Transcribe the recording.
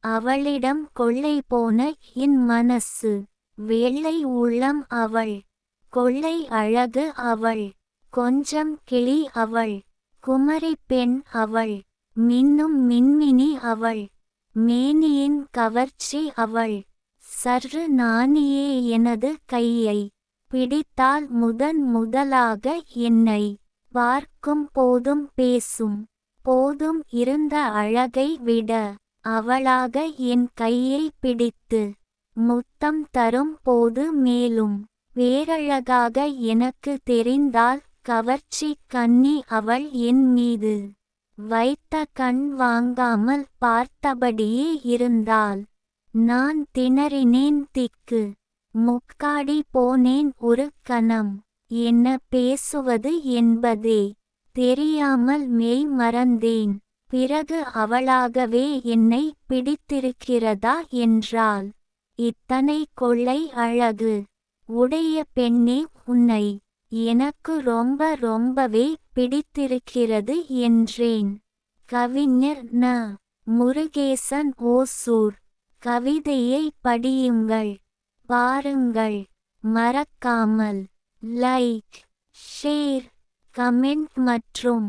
அவளிடம் கொள்ளை போன என் மனசு. வெள்ளை உள்ளம் அவள். கொள்ளை அழகு அவள். கொஞ்சம் கிளி அவள். குமரி பெண் அவள். மின்னும் மின்மினி அவள். மேனியின் கவர்ச்சி அவள். சர்று நானியே எனது கையை. பிடித்தால் முதன் முதலாக என்னை. பார்க்கும் போதும் பேசும். போதும் இருந்த அழகை விட அவளாக என் கையை பிடித்து முத்தம் தரும் போது மேலும் வேறழகாக எனக்கு தெரிந்தால் கவர்ச்சி கண்ணி அவள் என் மீது வைத்த கண் வாங்காமல் பார்த்தபடியே இருந்தாள். நான் திணறினேன் திக்கு முக்காடி போனேன் ஒரு கணம். என்ன பேசுவது என்பதே தெரியாமல் மெய் மறந்தேன். பிறகு அவளாகவே என்னை பிடித்திருக்கிறதா என்றாள். இத்தனை கொள்ளை அழகு. உடைய பெண்ணே உன்னை எனக்கு ரொம்ப ரொம்பவே பிடித்திருக்கிறது என்றேன். கவிஞர் ந. முருகேசன் ஓசூர். கவிதையை படியுங்கள். பாருங்கள். மறக்காமல். லைக் ஷேர் கமெண்ட் மற்றும்